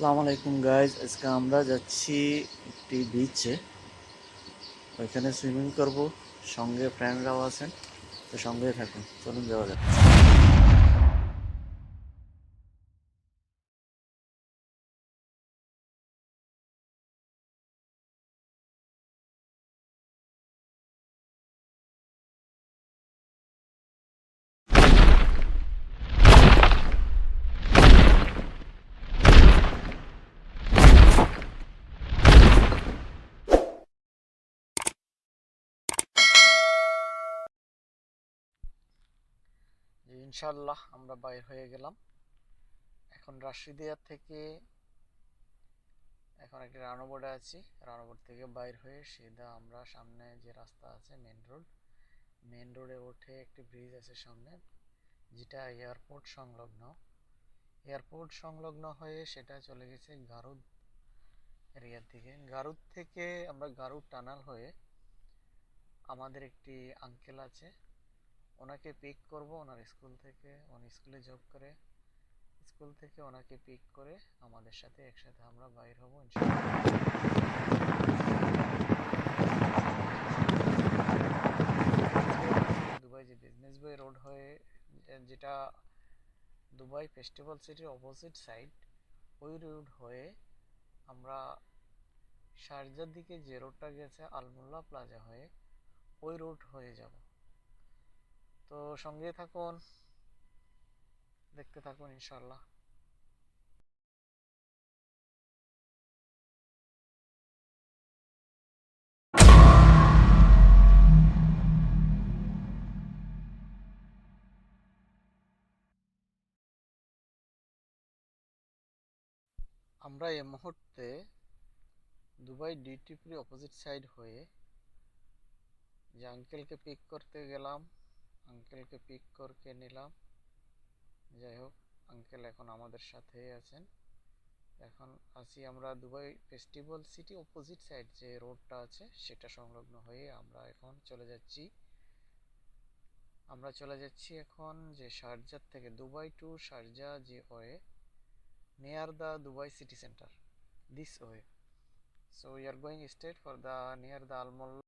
আসসালামু আলাইকুম গাইজ আজকে আমরা যাচ্ছি একটি বিচে ওইখানে সুইমিং করব। সঙ্গে ফ্রেন্ডরাও আছেন। তো সঙ্গে থাকুন। চলুন যাওয়া যাক। ইনশাল্লাহ আমরা বাইর হয়ে গেলাম। এখন রাশিদিয়া থেকে এখন একটি রানোবোর্ডে আছি। রানোবোর্ড থেকে বাইর হয়ে সিধা আমরা সামনে যে রাস্তা আছে মেন রোড মেন রোডে উঠে একটি ব্রিজ আছে সামনে, যেটা এয়ারপোর্ট সংলগ্ন। এয়ারপোর্ট সংলগ্ন হয়ে সেটা চলে গেছে গারুদ এরিয়ার দিকে। গারুদ থেকে আমরা গারুদ টানাল হয়ে আমাদের একটি আঙ্কেল আছে ওনাকে পিক করব ওনার স্কুল থেকে, উনি স্কুলে জব করে। স্কুল থেকে ওনাকে পিক করে আমাদের সাথে একসাথে আমরা বাইর হব দুবাই যে বিজনেস বই রোড হয়ে, যেটা দুবাই ফেস্টিভ্যাল সিটির অপোজিট সাইড ওই রোড হয়ে আমরা শারজার দিকে যে রোডটা গেছে আলমুল্লা প্লাজা হয়ে, ওই রোড হয়ে যাব। তো সঙ্গে থাকুন, দেখতে থাকুন ইনশাল্লাহ আমরা এই মুহূর্তে Dubai duty free opposite side হয়ে যে আঙ্কেলকে পিক করতে গেলাম। আঙ্কেলকে পিক করকে নিলাম। যাই হোক আঙ্কেল এখন আমাদের সাথেই আছেন। এখন আছি আমরা Dubai Festival City opposite side যে রোডটা আছে, সেটা সংলগ্ন হয়ে আমরা এখন চলে যাচ্ছি। আমরা চলে যাচ্ছি এখন যে শারজার থেকে দুবাই টু শারজা যে way near the Dubai City Centre this way so, we are going straight for the near the almol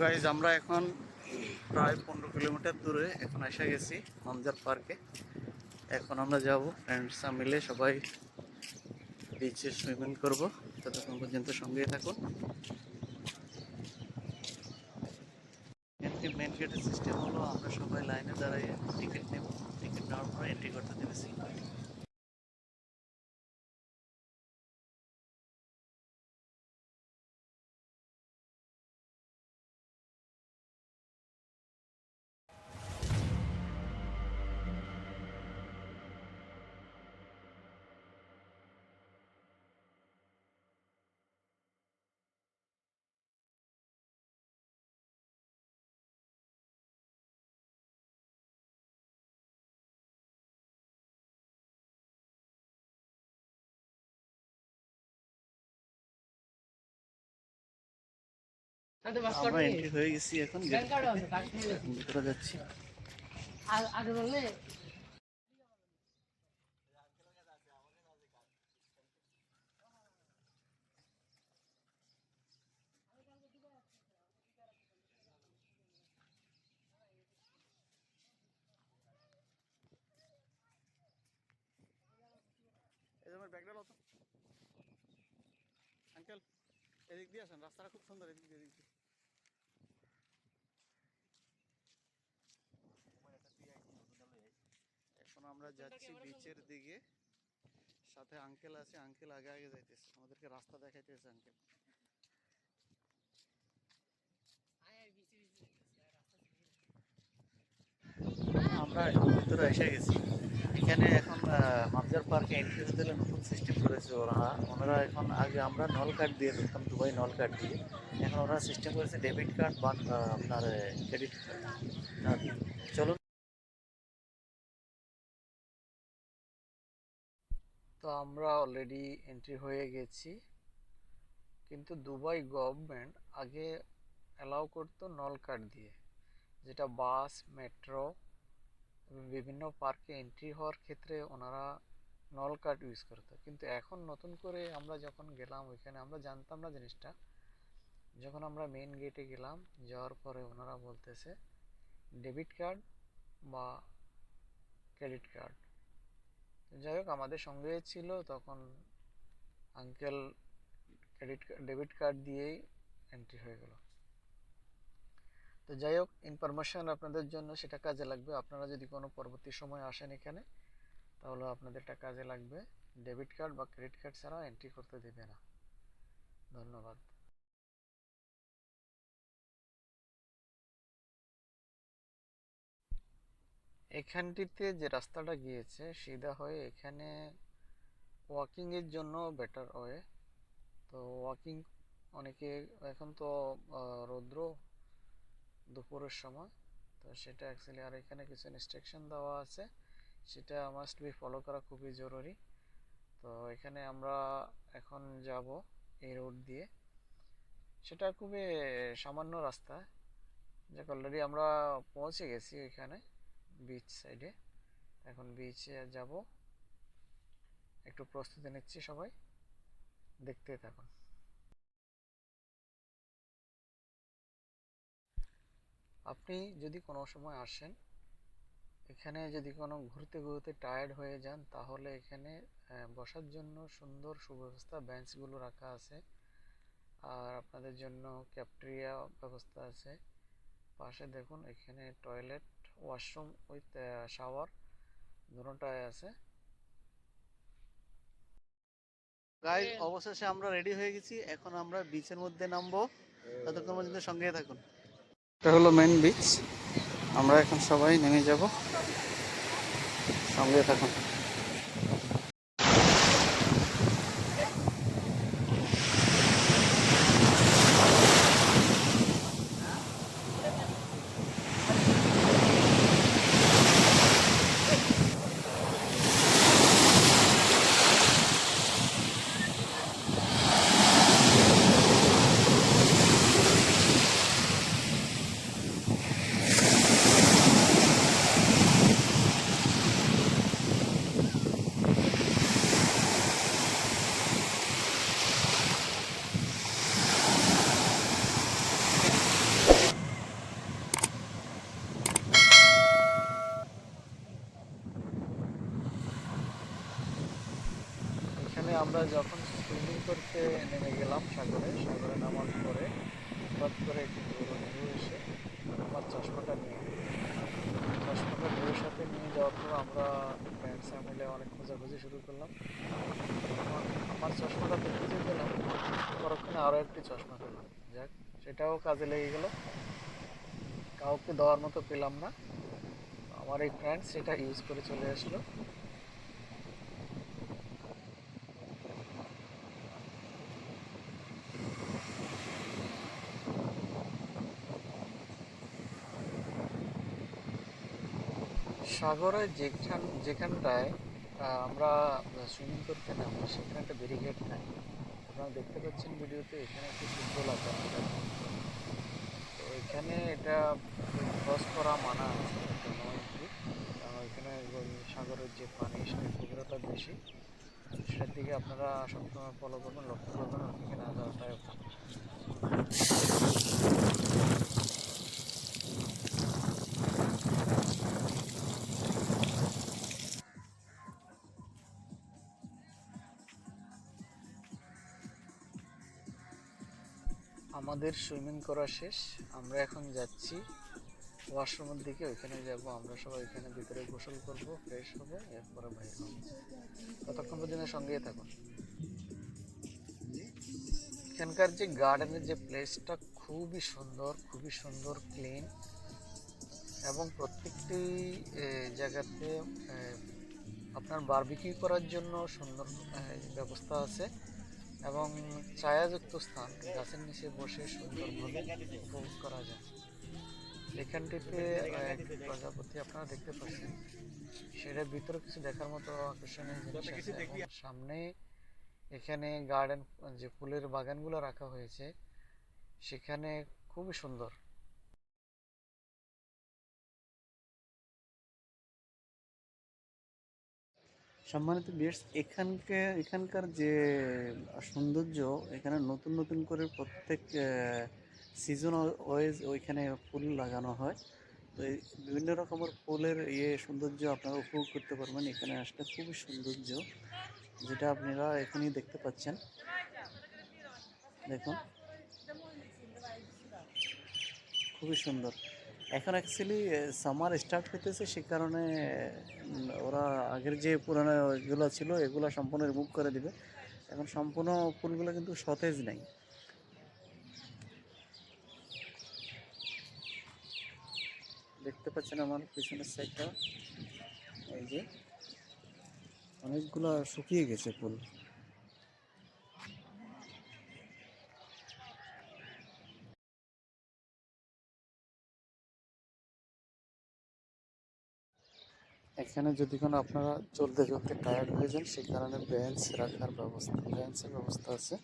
guys আমরা এখন প্রায় পনেরো কিলোমিটার দূরে এখন এসে গেছি মমজার পার্কে। এখন আমরা যাব ফ্রেন্ডসরা মিলে সবাই বিচে সুইমিং করব। ততক্ষণ পর্যন্ত সঙ্গেই থাকুন। এন্ট্রি মেন গেটের সিস্টেম হলো আমরা সবাই লাইনে দাঁড়িয়ে টিকিট নেব। টিকিট নেওয়ার পরে এন্ট্রি করতে দেবে সিকিউরিটি আমরা এন্ট্রি হয়ে গেছি এখন ভিতরে যাচ্ছি। আগে বললে আঙ্কেল এদিক দিয়ে আসেন রাস্তাটা খুব সুন্দর এদিক দিয়ে এদিক এখন আমরা যাচ্ছি বিচের দিকে। সাথে আঙ্কেল আছে আঙ্কেল আগে আগে যাইতেছে। আমাদেরকে রাস্তা দেখাইতেছে আঙ্কেল আমরা এখন ভিতরে এসে গেছি। এখানে এখন মামজার পার্কে এন্ট্রি দিলে নতুন সিস্টেম করেছে ওরা। ওনারা এখন আগে আমরা নল কার্ড দিয়ে ঢুকতাম দুবাই নল কার্ড দিয়ে। এখন ওরা সিস্টেম করেছে ডেবিট কার্ড বা আপনার ক্রেডিট কার্ড চলুন। তো আমরা অলরেডি এন্ট্রি হয়ে গেছি। কিন্তু দুবাই গভর্নমেন্ট আগে অ্যালাউ করতো নল কার্ড দিয়ে, যেটা বাস মেট্রো বিভিন্ন পার্কে এন্ট্রি হওয়ার ক্ষেত্রে ওনারা নল কার্ড ইউজ করতো। কিন্তু এখন নতুন করে আমরা যখন গেলাম, ওইখানে আমরা জানতাম না জিনিসটা। যখন আমরা মেইন গেটে গেলাম, যাওয়ার পরে ওনারা বলতেছে ডেবিট কার্ড বা ক্রেডিট কার্ড যাই হোক, আমাদের সঙ্গে ছিল তখন আঙ্কেল ক্রেডিট ডেবিট কার্ড দিয়েই এন্ট্রি হয়ে গেল। তো যাই হোক ইনফরমেশন আপনাদের জন্য সেটা কাজে লাগবে। আপনারা যদি কোনো পরবর্তী সময় আসেন এখানে, তাহলে আপনাদের এটা কাজে লাগবে। ডেবিট কার্ড বা ক্রেডিট কার্ড ছাড়া এন্ট্রি করতে দেবে না। ধন্যবাদ। এখানটিতে যে রাস্তাটা গিয়েছে, সিধা হয়ে এখানে ওয়াকিং এর জন্য বেটার ওয়ে তো ওয়াকিং অনেকে, এখন তো রৌদ্র দুপুরের সময়, তো সেটা অ্যাকচুয়ালি আর এখানে কিছু ইনস্ট্রাকশন দেওয়া আছে। সেটা মাস্ট বি ফলো করা খুবই জরুরি। তো এখানে আমরা এখন যাব এই রোড দিয়ে। সেটা খুবই সামান্য রাস্তা। যাক অলরেডি আমরা পৌঁছে গেছি ওইখানে বিচ সাইডে এখন বিচে যাব। একটু প্রস্তুতি নিচ্ছি সবাই। দেখতে থাকুন। আপনি যদি কোনো সময় আসেন, এখানে যদি কোনো ঘুরতে ঘুরতে টায়ার্ড হয়ে যান, তাহলে এখানে বসার জন্য সুন্দর সুব্যবস্থা বেঞ্চগুলো রাখা আছে। আর আপনাদের জন্য ক্যাফটেরিয়া ব্যবস্থা আছে। পাশে দেখুন, এখানে টয়লেট ওয়াশরুম উইথ শাওয়ার দুটোটাই আছে। গাইজ অবশেষে আমরা রেডি হয়ে গেছি। এখন আমরা বিচের মধ্যে নামবো। ততক্ষণ পর্যন্ত সঙ্গে থাকুন। এটা হলো মেন বিচ আমরা এখন সবাই নেমে যাব। সঙ্গে থাকুন এখানে আমরা যখন সুইমিং করতে নেমে গেলাম সাগরে সাগরে নামার পরে হঠাৎ করে একটি বড় ঢেউ এসে আমার চশমাটা নিয়ে। চশমাটা ঢেউয়ের সাথে নিয়ে যাওয়ার পর আমরা ফ্রেন্ডসরা মিলে অনেক খোঁজাখুঁজি শুরু করলাম। আমার আমার চশমাটা তো খুঁজে পেলাম পরক্ষণে আরও একটি চশমা পেলাম। যাক, সেটাও কাজে লেগে গেল। কাউকে দেওয়ার মতো পেলাম না। আমার এই ফ্রেন্ড সেটা ইউজ করে চলে আসলো। সাগরে যেখান যেখানটায় আমরা সুইমিং করতে নামবো সেখানে একটা ব্যারিকেড থাকে আপনারা দেখতে পাচ্ছেন ভিডিওতে, এখানে একটি ফুটবল আছে তো এখানে এটা ক্রস করা মানা আছে এখানে সাগরের যে পানি সেটা গভীরতা বেশি। সেটার দিকে আপনারা সবসময় ফলো করবেন, লক্ষ্য করবেন ওদিকে না আমাদের সুইমিং করা শেষ। আমরা এখন যাচ্ছি ওয়াশরুমের দিকে, ওইখানে যাব। আমরা সবাই ওইখানে ভিতরে গোসল করব ফ্রেশ হব, এরপরে বাইরে হব ততক্ষণ পর্যন্ত সঙ্গেই থাকুন। এখানকার যে গার্ডেনের যে প্লেসটা খুবই সুন্দর খুবই সুন্দর ক্লিন এবং প্রত্যেকটি জায়গাতে আপনার বারবিকিউ করার জন্য সুন্দর ব্যবস্থা আছে। এবং ছায়াযুক্ত স্থান, গাছের নিচে বসে সুন্দরভাবে উপভোগ করা যায়। এখানটিতে প্রজাপতি আপনারা দেখতে পাচ্ছেন। সেটা ভিতরে কিছু দেখার মতো আকর্ষণীয় জিনিস আছে। সামনে এখানে গার্ডেন যে ফুলের বাগানগুলো রাখা হয়েছে, সেখানে খুবই সুন্দর। সম্মানিত বিয়ার্স এখানকে, এখানকার যে সৌন্দর্য, এখানে নতুন নতুন করে প্রত্যেক সিজন ওয়াইজ ওইখানে ফুল লাগানো হয়। তো এই বিভিন্ন রকমের ফুলের ইয়ে সৌন্দর্য আপনারা উপভোগ করতে পারবেন এখানে আসলে। খুবই সৌন্দর্য, যেটা আপনারা এখানেই দেখতে পাচ্ছেন। দেখুন। খুবই সুন্দর। এখন অ্যাকচুয়ালি সামার স্টার্ট হইতেছে, সে কারণে ওরা আগের যে পুরানো এগুলো ছিল, এগুলো সম্পূর্ণ রিমুভ করে দিবে। এখন সম্পূর্ণ ফুলগুলো কিন্তু সতেজ নেই। দেখতে পাচ্ছেন আমার পিছনের সাইডটা এই যে, অনেকগুলো শুকিয়ে গেছে ফুল। এখানে যদি কোনো আপনারা চলতে চলতে টায়ার্ড হয়ে যান, সেই কারণে বেঞ্চ রাখার ব্যবস্থা ব্যাঞ্চের ব্যবস্থা আছে।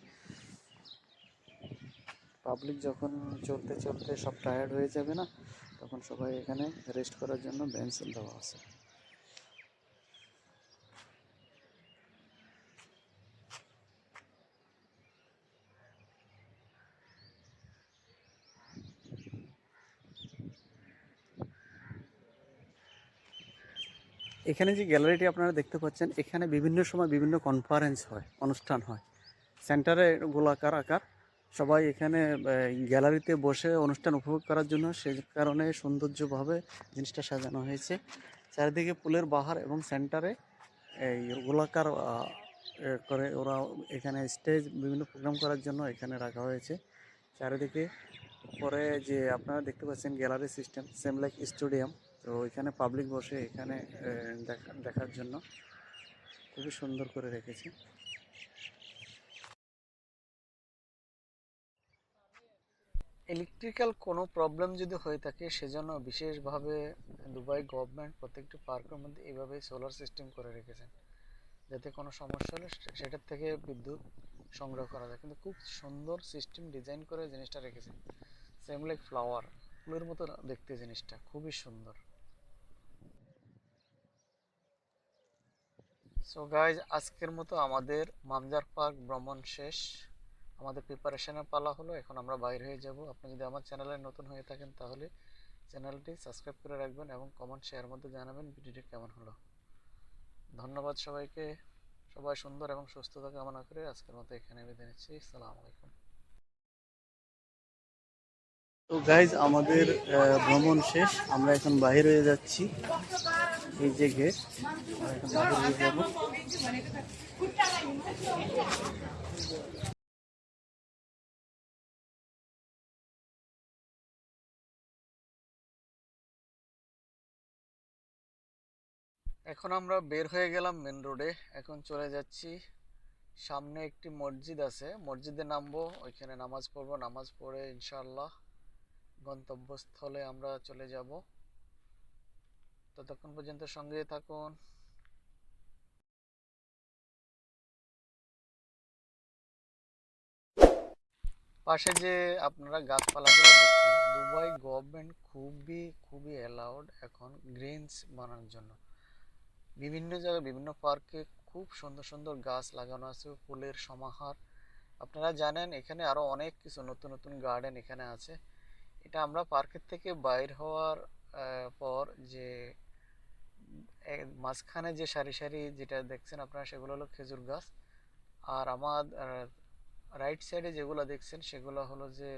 পাবলিক যখন চলতে চলতে সব টায়ার্ড হয়ে যাবে না, তখন সবাই এখানে রেস্ট করার জন্য বেঞ্চ দেওয়া আছে। এখানে যে গ্যালারিটি আপনারা দেখতে পাচ্ছেন, এখানে বিভিন্ন সময় বিভিন্ন কনফারেন্স হয়, অনুষ্ঠান হয়। সেন্টারে গোলাকার আকার, সবাই এখানে গ্যালারিতে বসে অনুষ্ঠান উপভোগ করার জন্য সেই কারণে সৌন্দর্যভাবে জিনিসটা সাজানো হয়েছে। চারিদিকে পুলের বাহার এবং সেন্টারে এই গোলাকার করে ওরা এখানে স্টেজ বিভিন্ন প্রোগ্রাম করার জন্য এখানে রাখা হয়েছে। চারিদিকে পরে যে আপনারা দেখতে পাচ্ছেন gallery system same like stadium তো এখানে পাবলিক বসে এখানে দেখা, দেখার জন্য খুবই সুন্দর করে রেখেছে। ইলেকট্রিক্যাল কোনো প্রবলেম যদি হয়ে থাকে, সেজন্য বিশেষভাবে দুবাই গভর্নমেন্ট প্রত্যেকটি পার্কের মধ্যে এইভাবে সোলার সিস্টেম করে রেখেছেন। যাতে কোনো সমস্যা হলে সেটার থেকে বিদ্যুৎ সংগ্রহ করা যায়। কিন্তু খুব সুন্দর সিস্টেম ডিজাইন করে জিনিসটা রেখেছে সেম লাইক ফ্লাওয়ার ফুলের মতো দেখতে জিনিসটা, খুবই সুন্দর। সো গাইজ আজকের মতো আমাদের মামজার পার্ক ভ্রমণ শেষ। আমাদের প্রিপারেশনের পালা হলো, এখন আমরা বাইর হয়ে যাব। আপনি যদি আমার চ্যানেলে নতুন হয়ে থাকেন তাহলে চ্যানেলটি সাবস্ক্রাইব করে রাখবেন এবং কমেন্ট শেয়ার মধ্যে জানাবেন ভিডিওটি কেমন হলো। ধন্যবাদ সবাইকে। সবাই সুন্দর এবং সুস্থতা কামনা করে আজকের মতো এখানে বিদায় নিচ্ছি। সালাম আলাইকুম। তো গাইজ আমাদের ভ্রমণ শেষ। আমরা এখন বাইরে হয়ে যাচ্ছি। এই যে গেট এখন এখন আমরা বের হয়ে গেলাম মেন রোডে এখন চলে যাচ্ছি। সামনে একটি মসজিদ আছে। মসজিদে নামবো, ওইখানে নামাজ পড়ব। নামাজ পড়ে ইনশাআল্লাহ গন্তব্যস্থলে আমরা চলে যাব। ততক্ষণ পর্যন্ত সঙ্গে থাকুন। পাশে যে আপনারা গাছপালাগুলো দেখছেন, দুবাই গভর্নমেন্ট খুবই খুবই অ্যালাউড এখন গ্রিনস বানানোর জন্য। বিভিন্ন জায়গায় বিভিন্ন পার্কে খুব সুন্দর সুন্দর গাছ লাগানো আছে, ফুলের সমাহার। আপনারা জানেন, এখানে আরও অনেক কিছু নতুন নতুন গার্ডেন এখানে আছে। এটা আমরা পার্কের থেকে বাইর হওয়ার পর যে মাঝখানে যে সারি সারি যেটা দেখছেন আপনারা সেগুলো হলো খেজুর গাছ। আর আমার রাইট সাইডে যেগুলো দেখছেন সেগুলো হলো যে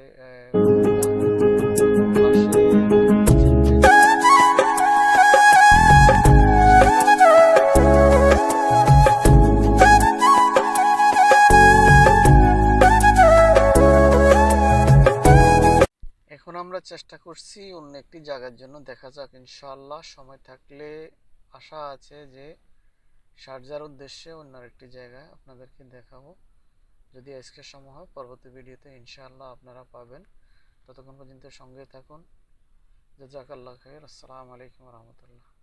চেষ্টা করছি অন্য একটি জায়গার জন্য। দেখা যাক ইনশাল্লাহ সময় থাকলে আশা আছে যে সার্জার উদ্দেশ্যে অন্য একটি জায়গায় আপনাদেরকে দেখাবো। যদি আজকের সময় হয়, পরবর্তী ভিডিওতে ইনশাল্লাহ আপনারা পাবেন। ততক্ষণ পর্যন্ত সঙ্গে থাকুন। জাজাকাল্লাহ খাই আসসালামু আলাইকুম রহমতুল্লাহ।